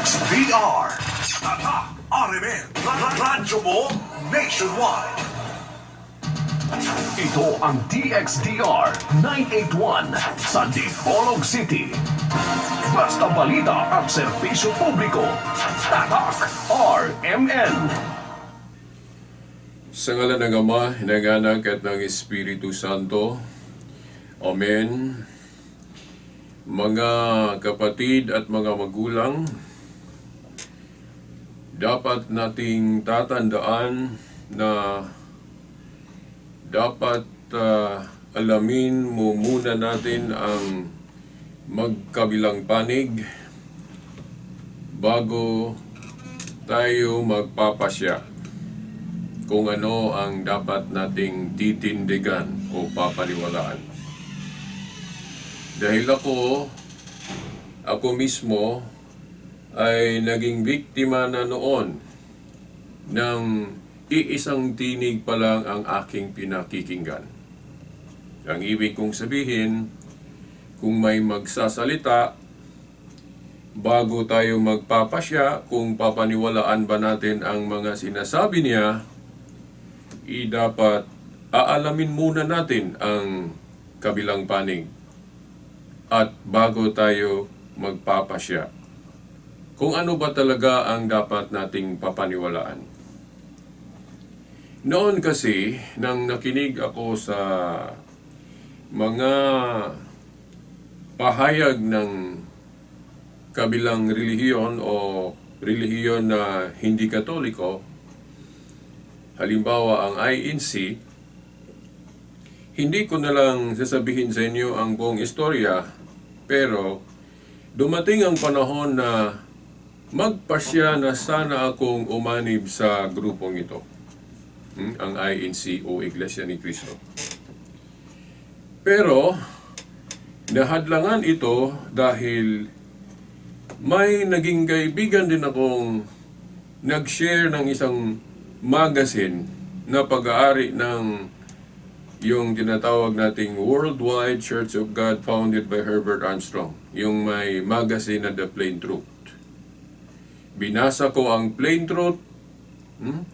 DXVR. Tatak RMN. Ra- Radyo mo nationwide. Ito ang DXDR 981 sa Dipolog City. Basta balita at serbisyo publiko. Tatak RMN. Sa ngala ng Ama, ng Anak at ng Espiritu Santo. Amen. Mga kapatid at mga magulang, dapat nating tatandaan na dapat ah, alamin mo muna natin ang magkabilang panig bago tayo magpapasya kung ano ang dapat nating titindigan o papaniwalaan. Dahil ako, ako mismo ay naging biktima na noon ng iisang tinig pa lang ang aking pinakikinggan. Ang ibig kong sabihin, kung may magsasalita, bago tayo magpapasya, kung papaniwalaan ba natin ang mga sinasabi niya, i dapat aalamin muna natin ang kabilang panig at bago tayo magpapasya. Kung ano ba talaga ang dapat nating papaniwalaan. Noon kasi, nang nakinig ako sa mga pahayag ng kabilang relihiyon o relihiyon na hindi katoliko, halimbawa ang INC, hindi ko na lang sasabihin sa inyo ang buong istorya, pero dumating ang panahon na magpasya na sana akong umanib sa grupong ito. Hmm, ang INC o Iglesia ni Cristo. Pero, nahadlangan ito dahil may naging kaibigan din akong nag-share ng isang magazine na pag-aari ng yung tinatawag nating Worldwide Church of God founded by Herbert Armstrong. Yung may magazine na The Plain Truth. Binasa ko ang Plain Truth hmm,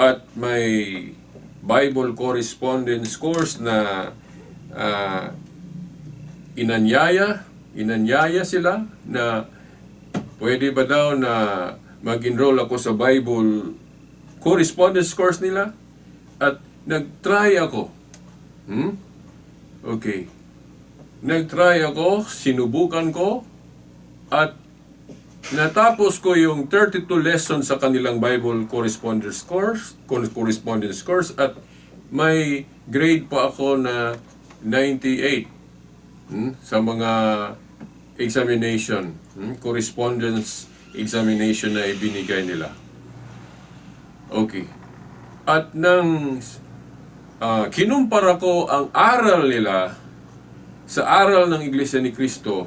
at may Bible correspondence course na ah, inanyaya, inanyaya sila na pwede ba daw na mag-enroll ako sa Bible correspondence course nila at nag-try ako. Hmm? Okay. Nag-try ako, sinubukan ko at natapos ko yung 32 lessons sa kanilang Bible correspondence course, correspondence course at may grade pa ako na 98 hmm, sa mga examination, hmm, correspondence examination na ibinigay nila. Okay. At nang ah, kinumpara ko ang aral nila sa aral ng Iglesia ni Cristo,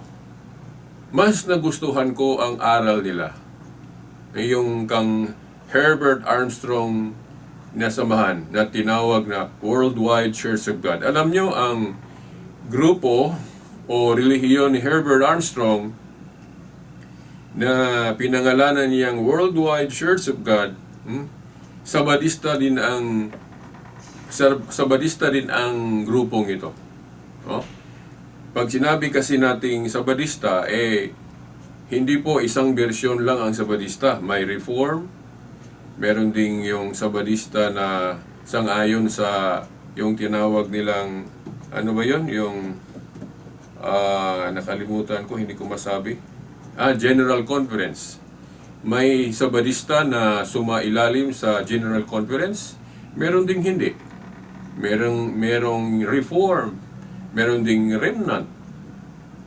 mas nagustuhan ko ang aral nila. Yung kang Herbert Armstrong na samahan na tinawag na Worldwide Church of God. Alam nyo, ang grupo o relihiyon ni Herbert Armstrong na pinangalanan niyang Worldwide Church of God, hmm, sabadista din ang sab- sabadista din ang grupong ito. Oh? Pag sinabi kasi nating sabadista, eh, hindi po isang bersyon lang ang sabadista. May reform, meron ding yung sabadista na sangayon sa yung tinawag nilang, ano ba yon Yung, ah, nakalimutan ko, hindi ko masabi. Ah, General Conference. May sabadista na sumailalim sa General Conference, meron ding hindi. Merong, merong reform, meron ding remnant.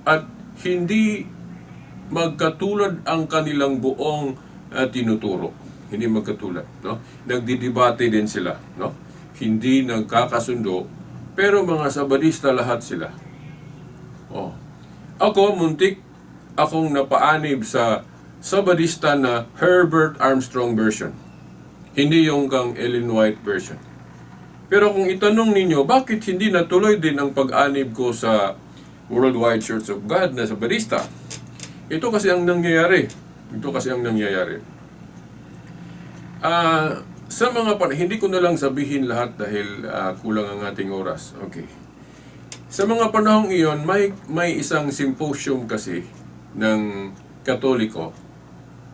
At hindi magkatulad ang kanilang buong uh, tinuturo. Hindi magkatulad, no? Nagdidebate din sila, no? Hindi nagkakasundo, pero mga sabadista lahat sila. Oh. Ako muntik akong napaanib sa sabadista na Herbert Armstrong version. Hindi yung kang Ellen White version. Pero kung itanong ninyo, bakit hindi natuloy din ang pag-anib ko sa Worldwide Church of God na sa Barista? Ito kasi ang nangyayari. Ito kasi ang nangyayari. Ah, sa mga pan hindi ko na lang sabihin lahat dahil ah, kulang ang ating oras. Okay. Sa mga panahong iyon, may may isang symposium kasi ng Katoliko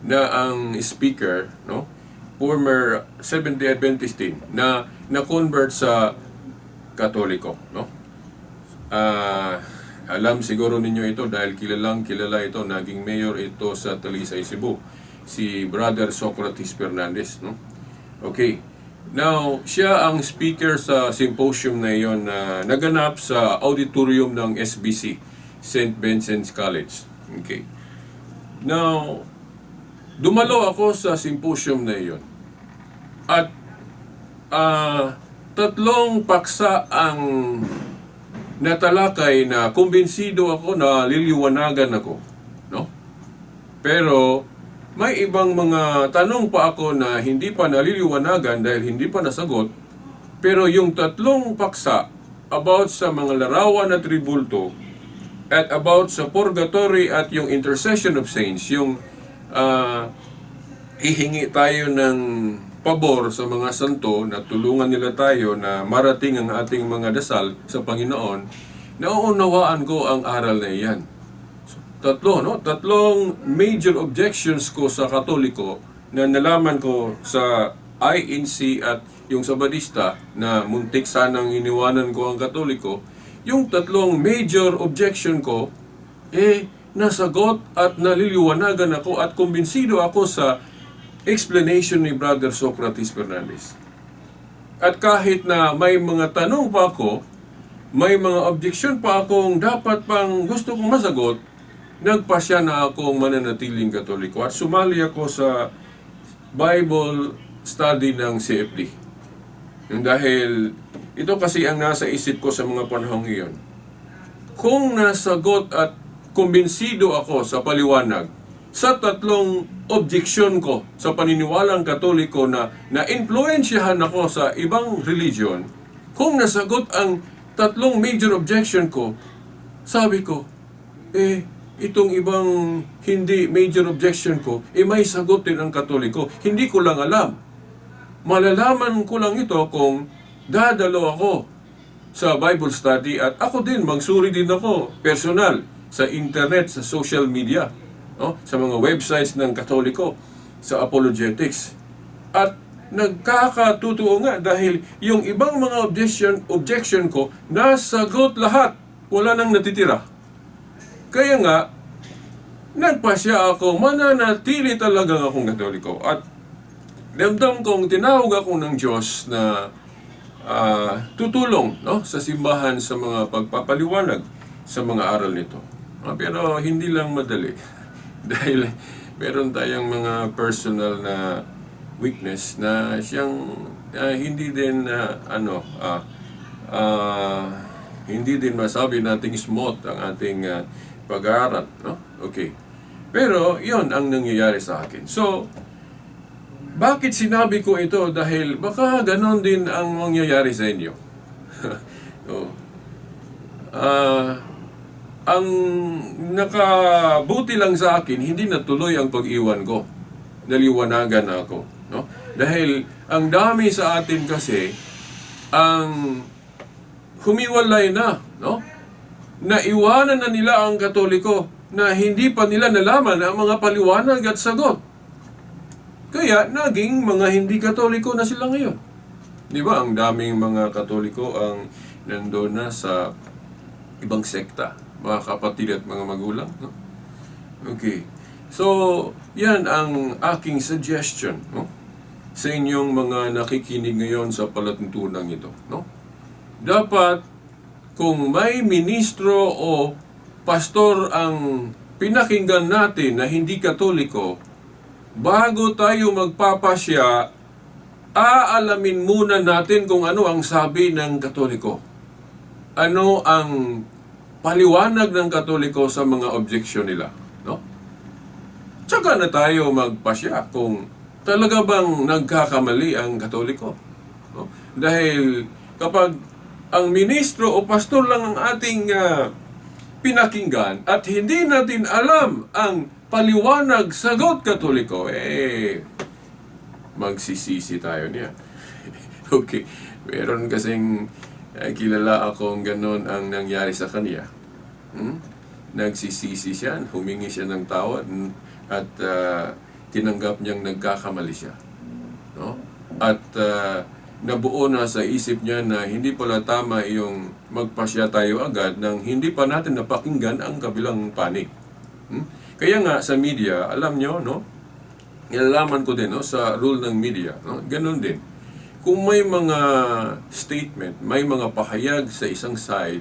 na ang speaker, no? Former Seventh-day Adventist din na na-convert sa Katoliko, no? Ah, alam siguro ninyo ito dahil kilalang kilala ito, naging mayor ito sa Talisay, Cebu. Si Brother Socrates Fernandez, no? Okay. Now, siya ang speaker sa symposium na iyon na naganap sa auditorium ng SBC, St. Vincent's College. Okay. Now, dumalo ako sa symposium na iyon. At ah, tatlong paksa ang natalakay na kumbinsido ako na liliwanagan ako. No? Pero may ibang mga tanong pa ako na hindi pa naliliwanagan dahil hindi pa nasagot. Pero yung tatlong paksa about sa mga larawan at tribulto at about sa purgatory at yung intercession of saints, yung ah, hihingi tayo ng pabor sa mga santo na tulungan nila tayo na marating ang ating mga dasal sa Panginoon, nauunawaan ko ang aral na iyan. Tatlo, no? Tatlong major objections ko sa Katoliko na nalaman ko sa INC at yung Sabadista na muntik sanang iniwanan ko ang Katoliko, yung tatlong major objection ko, eh, nasagot at naliliwanagan ako at kumbinsido ako sa explanation ni Brother Socrates Fernandez. At kahit na may mga tanong pa ako, may mga objection pa akong dapat pang gusto kong masagot, nagpasya na akong mananatiling katoliko at sumali ako sa Bible study ng CFD. Yung dahil ito kasi ang nasa isip ko sa mga panahong iyon. Kung nasagot at kumbinsido ako sa paliwanag sa tatlong objection ko sa paniniwalang katoliko na na-influensyahan ako sa ibang religion, kung nasagot ang tatlong major objection ko, sabi ko, eh, itong ibang hindi major objection ko, eh may sagot din ang katoliko. Hindi ko lang alam. Malalaman ko lang ito kung dadalo ako sa Bible study at ako din, magsuri din ako, personal, sa internet, sa social media, no? sa mga websites ng Katoliko, sa apologetics. At nagkakatutuo nga dahil yung ibang mga objection, objection ko, nasagot lahat. Wala nang natitira. Kaya nga, nagpasya ako, mananatili talaga akong katoliko. At damdam kong tinawag ako ng Diyos na ah, tutulong no, sa simbahan sa mga pagpapaliwanag sa mga aral nito. Ah, pero hindi lang madali. Dahil meron tayong mga personal na weakness na siyang ah, hindi din na ano ah, ah, hindi din masabi nating smooth ang ating ah, pag-aaral, no? Okay. Pero 'yon ang nangyayari sa akin. So, bakit sinabi ko ito? Dahil baka ganon din ang mangyayari sa inyo. oh. Ah, ang nakabuti lang sa akin, hindi natuloy ang pag-iwan ko. Naliwanagan ako. No? Dahil ang dami sa atin kasi, ang humiwalay na. No? Naiwanan na nila ang katoliko na hindi pa nila nalaman ang mga paliwanag at sagot. Kaya naging mga hindi katoliko na sila ngayon. Di ba? Ang daming mga katoliko ang nandoon na sa ibang sekta, mga kapatid at mga magulang. No? Okay. So, yan ang aking suggestion no? sa inyong mga nakikinig ngayon sa palatuntunan ito. No? Dapat, kung may ministro o pastor ang pinakinggan natin na hindi katoliko, bago tayo magpapasya, aalamin muna natin kung ano ang sabi ng katoliko. Ano ang paliwanag ng katoliko sa mga objection nila. No? Tsaka na tayo magpasya kung talaga bang nagkakamali ang katoliko. No? Dahil kapag ang ministro o pastor lang ang ating ah, pinakinggan at hindi natin alam ang paliwanag, sagot katoliko, eh, magsisisi tayo niya. okay. Meron kasing eh, kilala akong ganun ang nangyari sa kanya. Hmm? Nagsisisi siya, humingi siya ng tawad at ah, tinanggap niyang nagkakamali siya. No? At ah, nabuo na sa isip niya na hindi pala tama yung magpasya tayo agad nang hindi pa natin napakinggan ang kabilang panig. Hmm? Kaya nga sa media, alam nyo, no? Nilalaman ko din no, sa rule ng media. No? Ganun din. Kung may mga statement, may mga pahayag sa isang side,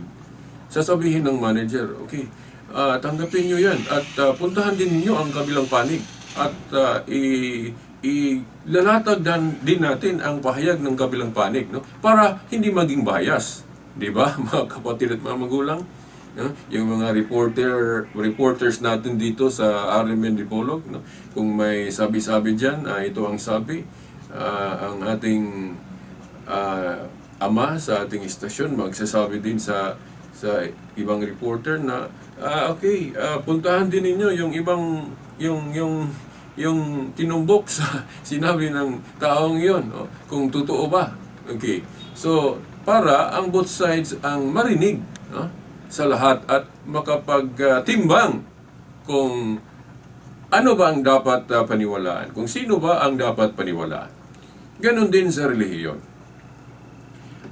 sasabihin ng manager, okay, ah, tanggapin nyo yan at ah, puntahan din ninyo ang kabilang panig at ah, i ilalatag din natin ang pahayag ng kabilang panig no? Para hindi maging bias di ba mga kapatid at mga magulang? No? yung mga reporter reporters natin dito sa RMN Dipolog no? Kung may sabi-sabi diyan ito ang sabi ah, ang ating ah, ama sa ating istasyon magsasabi din sa sa ibang reporter na ah, okay ah, puntahan din ninyo yung ibang yung yung yung tinumbok sa sinabi ng taong yon oh, kung totoo ba. Okay. So para ang both sides ang marinig no, sa lahat at makapagtimbang kung ano ba ang dapat ah, paniwalaan. Kung sino ba ang dapat paniwalaan ganon din sa relihiyon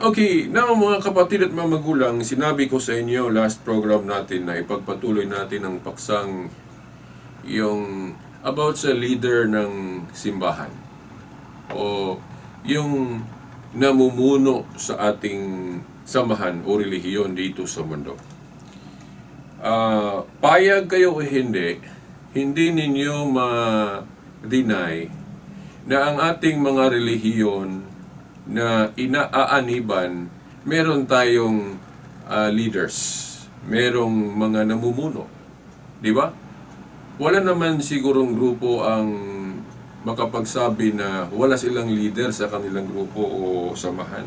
Okay, now mga kapatid at mga magulang, sinabi ko sa inyo last program natin na ipagpatuloy natin ang paksang yung about sa leader ng simbahan o yung namumuno sa ating samahan o relihiyon dito sa mundo. Ah, payag kayo o hindi, hindi ninyo ma-deny na ang ating mga relihiyon na inaaaniban, meron tayong ah, leaders, merong mga namumuno. Di ba? Wala naman sigurong grupo ang makapagsabi na wala silang leader sa kanilang grupo o samahan.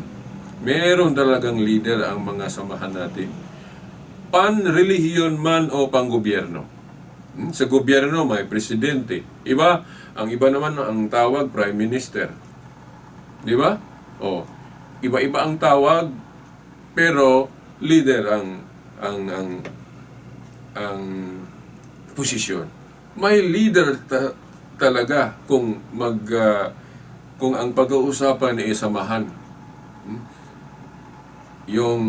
Meron talagang leader ang mga samahan natin. Pan-relihiyon man o pang-gobyerno. Sa gobyerno may presidente. Iba, ang iba naman ang tawag prime minister. Di ba? O, iba-iba ang tawag pero leader ang ang ang ang posisyon. May leader ta- talaga kung mag ah, kung ang pag-uusapan ay samahan. Hmm? Yung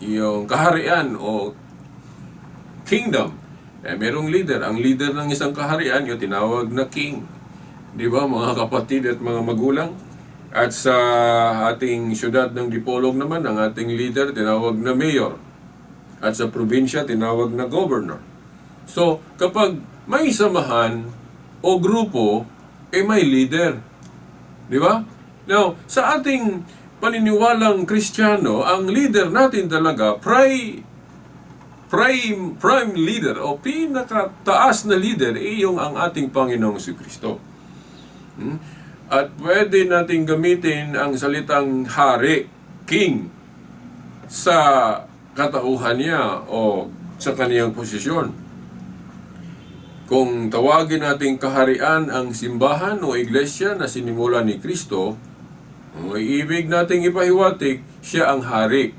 yung kaharian o kingdom, eh, merong leader. Ang leader ng isang kaharian, yung tinawag na king. Di ba, mga kapatid at mga magulang? At sa ating syudad ng Dipolog naman, ang ating leader, tinawag na mayor. At sa probinsya, tinawag na governor. So, kapag may samahan o grupo, eh may leader. Di ba? Now, sa ating paniniwalang Kristiyano, ang leader natin talaga, pri, prime, prime leader o pinakataas na leader, eh yung ang ating Panginoong si Kristo. Hmm? At pwede nating gamitin ang salitang hari, king, sa katauhan niya o sa kaniyang posisyon. Kung tawagin nating kaharian ang simbahan o iglesia na sinimula ni Kristo, ang ibig nating ipahiwatig, siya ang hari.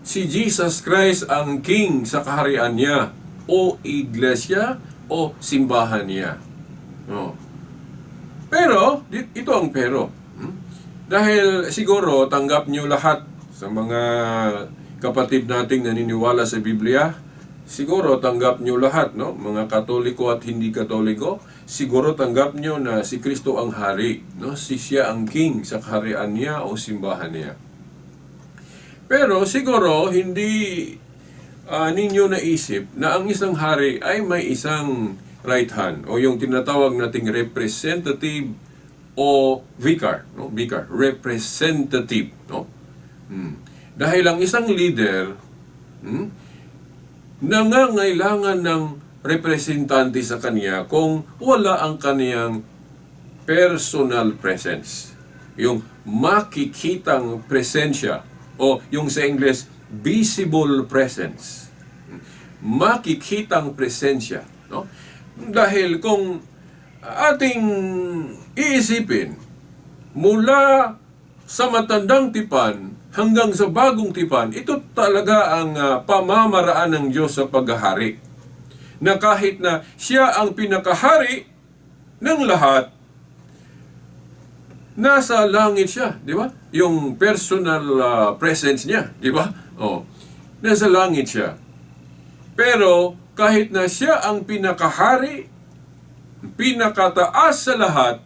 Si Jesus Christ ang king sa kaharian niya o iglesia o simbahan niya. No. Pero, ito ang pero. Hmm? Dahil siguro tanggap nyo lahat sa mga kapatid nating naniniwala sa Biblia, siguro tanggap nyo lahat, no? Mga Katoliko at hindi Katoliko, siguro tanggap nyo na si Kristo ang hari, no? Si siya ang king sa kaharian niya o simbahan niya. Pero siguro hindi ah, ninyo naisip na ang isang hari ay may isang right hand o yung tinatawag nating representative o vicar, no? Vicar, representative, no? Hmm. Dahil ang isang leader, hmm, nangangailangan ng representante sa kanya kung wala ang kaniyang personal presence. Yung makikitang presensya o yung sa English, visible presence. Makikitang presensya. No? Dahil kung ating iisipin, mula sa matandang tipan hanggang sa bagong tipan, ito talaga ang ah, pamamaraan ng Diyos sa paghahari. Na kahit na siya ang pinakahari ng lahat, nasa langit siya, di ba? Yung personal ah, presence niya, di ba? Oh, nasa langit siya. Pero kahit na siya ang pinakahari, pinakataas sa lahat,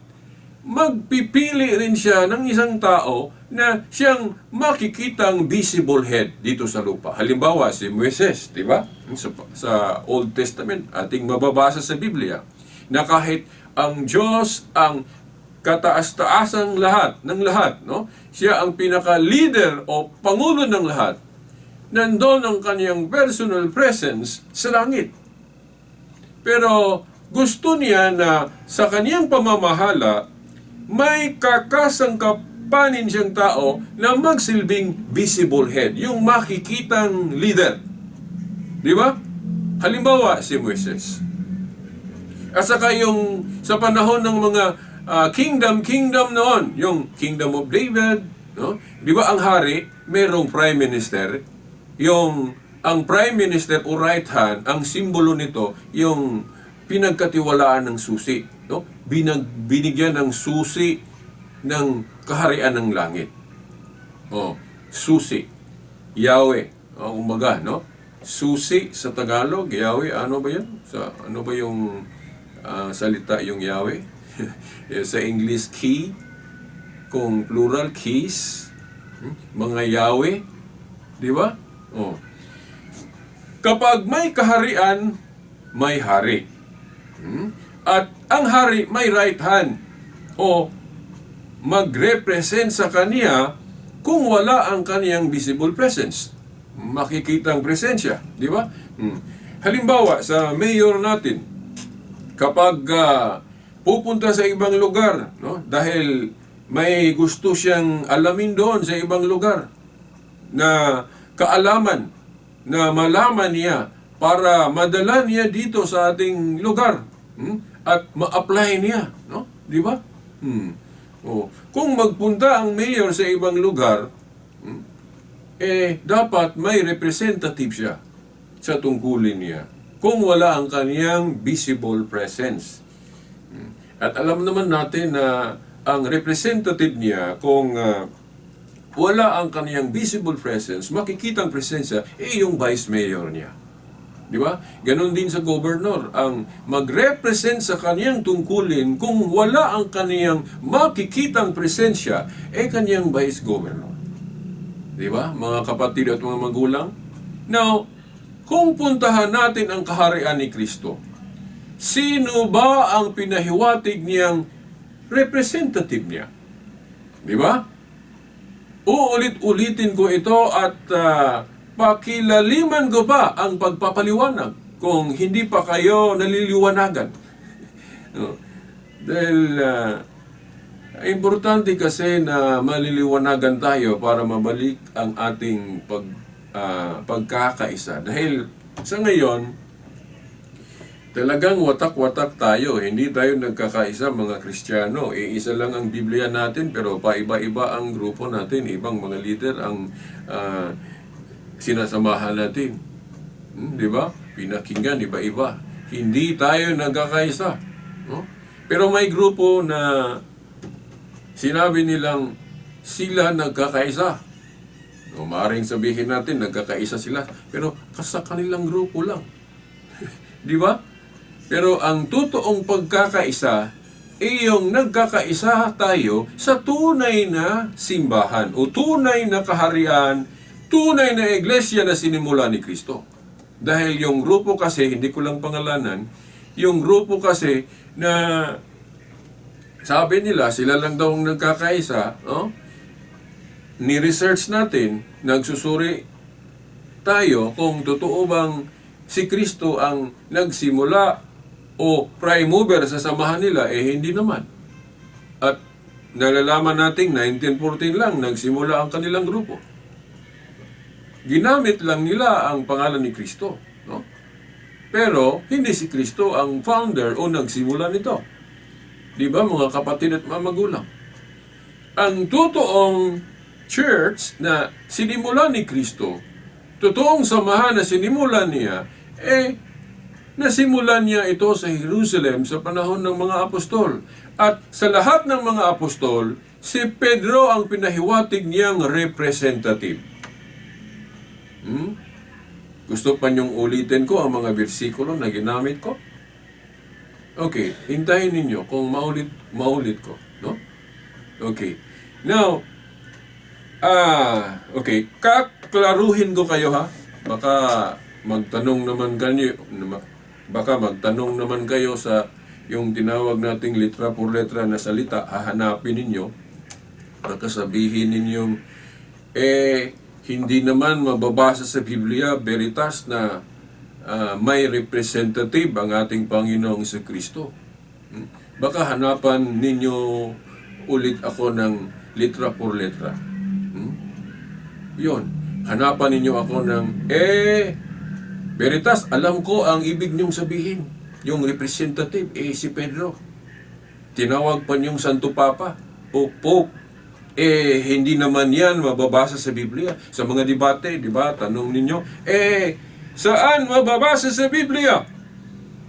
magpipili rin siya ng isang tao na siyang makikitang visible head dito sa lupa. Halimbawa, si Moises, di ba? Sa, sa Old Testament, ating mababasa sa Biblia, na kahit ang Diyos ang kataas-taasang lahat, ng lahat, no? Siya ang pinaka-leader o pangulo ng lahat. Nandun ang kanyang personal presence sa langit. Pero gusto niya na sa kanyang pamamahala, may kakasangkapanin siyang tao na magsilbing visible head, yung makikitang leader. Di ba? Halimbawa, si Moises. At saka yung sa panahon ng mga ah, kingdom, kingdom noon, yung kingdom of David, no? Di ba ang hari, merong prime minister, yung ang prime minister o right hand, ang simbolo nito, yung pinagkatiwalaan ng susi, no? Binag, binigyan ng susi ng kaharian ng langit. Oh, susi. Yahweh. Oh, umaga, no? Susi sa Tagalog, Yahweh, ano ba 'yan? Sa ano ba yung ah, salita yung Yahweh? Eh, sa English key, kung plural keys, mga Yahweh, di ba? Oh. Kapag may kaharian, may hari. Hmm? At ang hari may right hand o magrepresent sa kaniya kung wala ang kaniyang visible presence. Makikita ang presensya, di ba? Hmm. Halimbawa, sa mayor natin, kapag ah, pupunta sa ibang lugar, no? dahil may gusto siyang alamin doon sa ibang lugar na kaalaman na malaman niya para madala niya dito sa ating lugar hmm? at ma-apply niya, no? Di ba? Hmm. Oh. Kung magpunta ang mayor sa ibang lugar, hmm, eh dapat may representative siya sa tungkulin niya. Kung wala ang kaniyang visible presence. At alam naman natin na ang representative niya kung ah, wala ang kaniyang visible presence, makikita ang presensya, eh yung vice mayor niya. Di ba? Ganon din sa governor. Ang mag-represent sa kaniyang tungkulin, kung wala ang kaniyang makikitang presensya, eh kaniyang vice governor. Di ba? Mga kapatid at mga magulang. Now, kung puntahan natin ang kaharian ni Kristo, sino ba ang pinahiwatig niyang representative niya? Di ba? Uulit-ulitin ko ito at ah, pakilaliman ko pa ang pagpapaliwanag kung hindi pa kayo naliliwanagan. No. Dahil ah, importante kasi na maliliwanagan tayo para mabalik ang ating pag, ah, pagkakaisa. Dahil sa ngayon, Talagang watak-watak tayo. Hindi tayo nagkakaisa mga Kristiyano. E, isa lang ang Biblia natin pero paiba-iba ang grupo natin. Ibang mga leader ang ah, sinasamahan natin. Hmm, di ba? Pinakinggan, iba-iba. Hindi tayo nagkakaisa. No? Pero may grupo na sinabi nilang sila nagkakaisa. No, maaaring sabihin natin nagkakaisa sila. Pero sa kanilang grupo lang. Di ba? Pero ang totoong pagkakaisa ay yung nagkakaisa tayo sa tunay na simbahan o tunay na kaharian, tunay na iglesia na sinimula ni Kristo. Dahil yung grupo kasi, hindi ko lang pangalanan, yung grupo kasi na sabi nila, sila lang daw ang nagkakaisa, no? ni-research natin, nagsusuri tayo kung totoo bang si Kristo ang nagsimula o prime mover sa samahan nila, eh hindi naman. At nalalaman nating 1914 lang nagsimula ang kanilang grupo. Ginamit lang nila ang pangalan ni Kristo. No? Pero hindi si Kristo ang founder o nagsimula nito. Di ba mga kapatid at mga magulang? Ang totoong church na sinimula ni Kristo, totoong samahan na sinimula niya, eh, nasimulan niya ito sa Jerusalem sa panahon ng mga apostol. At sa lahat ng mga apostol, si Pedro ang pinahiwatig niyang representative. Hmm? Gusto pa niyong ulitin ko ang mga bersikulo na ginamit ko? Okay, hintayin ninyo kung maulit, maulit ko. No? Okay. Now, ah, okay, kaklaruhin ko kayo ha. Baka magtanong naman kayo, baka magtanong naman kayo sa yung tinawag nating litra por letra na salita, hahanapin ninyo. Baka sabihin ninyong, eh, hindi naman mababasa sa Biblia, veritas na ah, may representative ang ating Panginoong sa Kristo. Hmm? Baka hanapan ninyo ulit ako ng litra por letra. Hmm? Yun. Hanapan ninyo ako ng, eh, veritas, alam ko ang ibig niyong sabihin. Yung representative, eh, si Pedro. Tinawag pa niyong Santo Papa o Pope. Eh, hindi naman yan mababasa sa Biblia. Sa mga debate, di ba, tanong ninyo, eh, saan mababasa sa Biblia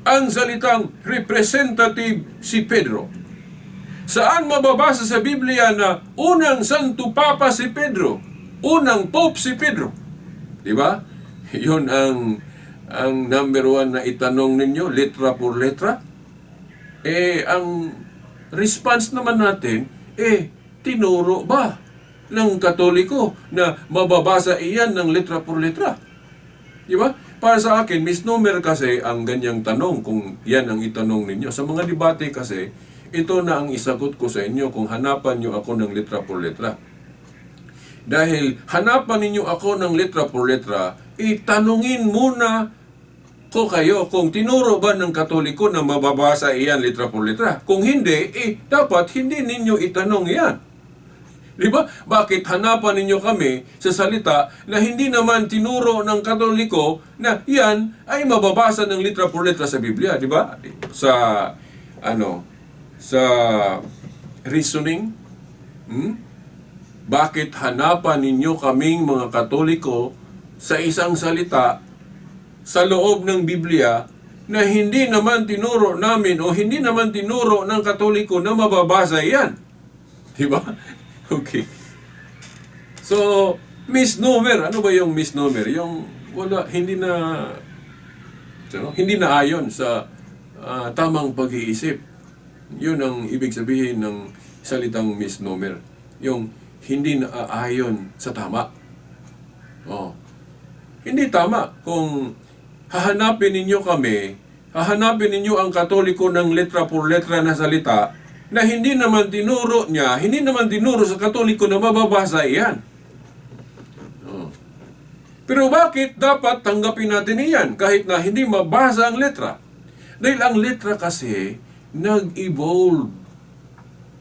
ang salitang representative si Pedro? Saan mababasa sa Biblia na unang Santo Papa si Pedro? Unang Pope si Pedro? Di ba? Yun ang ang number one na itanong ninyo, letra por letra. Eh, ang response naman natin, eh, tinuro ba ng Katoliko na mababasa iyan ng letra por letra? Di ba? Para sa akin, misnomer kasi ang ganyang tanong kung yan ang itanong ninyo. Sa mga debate kasi, ito na ang isagot ko sa inyo kung hanapan nyo ako ng letra por letra. Dahil hanapan ninyo ako ng letra por letra, itanungin muna ko kayo kung tinuro ba ng Katoliko na mababasa iyan letra por letra. Kung hindi, eh, dapat hindi ninyo itanong yan. Di ba? Bakit hanapan ninyo kami sa salita na hindi naman tinuro ng Katoliko na yan ay mababasa ng litra por letra sa Biblia, di ba? Sa ano, sa reasoning, hmm? Bakit hanapan ninyo kaming mga Katoliko sa isang salita sa loob ng Biblia na hindi naman tinuro namin o hindi naman tinuro ng Katoliko na mababasa yan? Di ba? Okay. So, misnomer. Ano ba yung misnomer? Yung wala, hindi na, ano, hindi na ayon sa ah, tamang pag-iisip. Yun ang ibig sabihin ng salitang misnomer. Yung hindi na aayon sa tama. Oh. Hindi tama kung hahanapin ninyo kami, hahanapin ninyo ang katoliko ng letra por letra na salita na hindi naman tinuro niya, hindi naman tinuro sa katoliko na mababasa iyan. Oh. Pero bakit dapat tanggapin natin iyan kahit na hindi mabasa ang letra? Dahil ang letra kasi nag-evolve.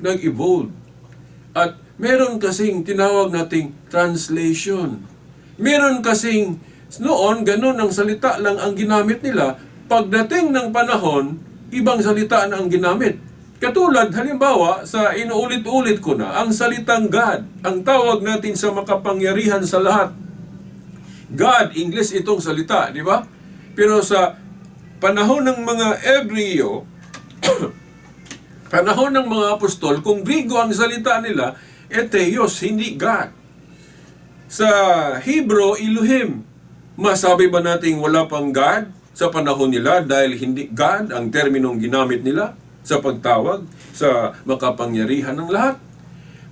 Nag-evolve. At meron kasing tinawag nating translation. Meron kasing noon, ganun ang salita lang ang ginamit nila. Pagdating ng panahon, ibang salita na ang ginamit. Katulad, halimbawa, sa inuulit-ulit ko na, ang salitang God, ang tawag natin sa makapangyarihan sa lahat. God, English itong salita, di ba? Pero sa panahon ng mga Ebreo, panahon ng mga apostol, kung Grigo ang salita nila, Eteos, hindi God. Sa Hebrew, Elohim. Masabi ba nating wala pang God sa panahon nila dahil hindi God ang terminong ginamit nila sa pagtawag sa makapangyarihan ng lahat?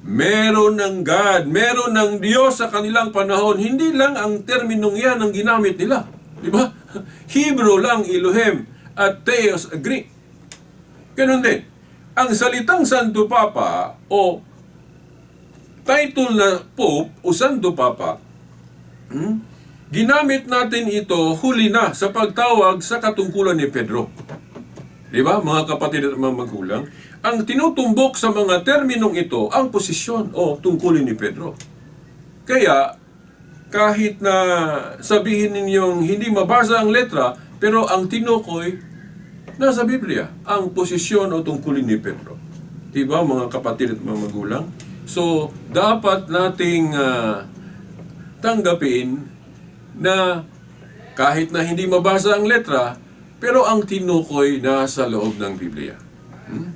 Meron ng God, meron ng Diyos sa kanilang panahon. Hindi lang ang terminong yan ang ginamit nila. Di ba? Hebrew lang Elohim at Theos Greek. Ganun din. Ang salitang Santo Papa o title na Pope o Santo Papa, hmm, ginamit natin ito huli na sa pagtawag sa katungkulan ni Pedro. Di ba, mga kapatid at mga magulang? Ang tinutumbok sa mga terminong ito, ang posisyon o tungkulin ni Pedro. Kaya, kahit na sabihin ninyong hindi mabasa ang letra, Pero ang tinukoy, nasa Biblia, ang posisyon o tungkulin ni Pedro. Diba mga kapatid at mga magulang? So, dapat nating ah, tanggapin na kahit na hindi mabasa ang letra, pero ang tinukoy nasa loob ng Biblia. Hmm?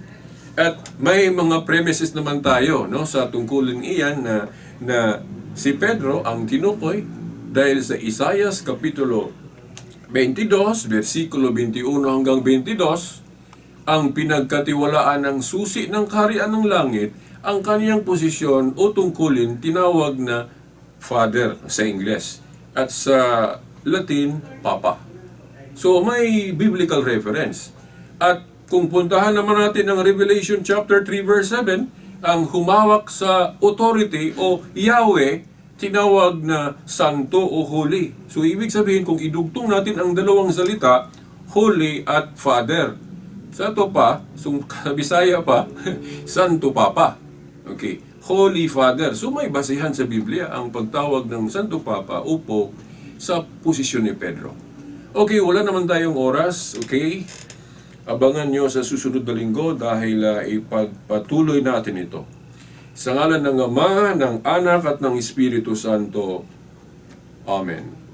At may mga premises naman tayo no sa tungkulin iyan na na si Pedro ang tinukoy dahil sa Isaias kapitulo 22 versikulo 21 hanggang 22 ang pinagkatiwalaan ng susi ng kaharian ng langit ang kaniyang posisyon o tungkulin tinawag na father sa Ingles at sa Latin papa. So may biblical reference. At kung puntahan naman natin ang Revelation chapter 3 verse 7, ang humawak sa authority o Yahweh, tinawag na santo o holy. So ibig sabihin kung idugtong natin ang dalawang salita, holy at father. Sa ito pa, sa Bisaya pa, santo papa. Okay. Holy Father. So may basihan sa Biblia ang pagtawag ng Santo Papa upo sa posisyon ni Pedro. Okay, wala naman tayong oras. Okay? Abangan nyo sa susunod na linggo dahil uh, ipagpatuloy natin ito. Sa ngalan ng Ama, ng Anak at ng Espiritu Santo. Amen.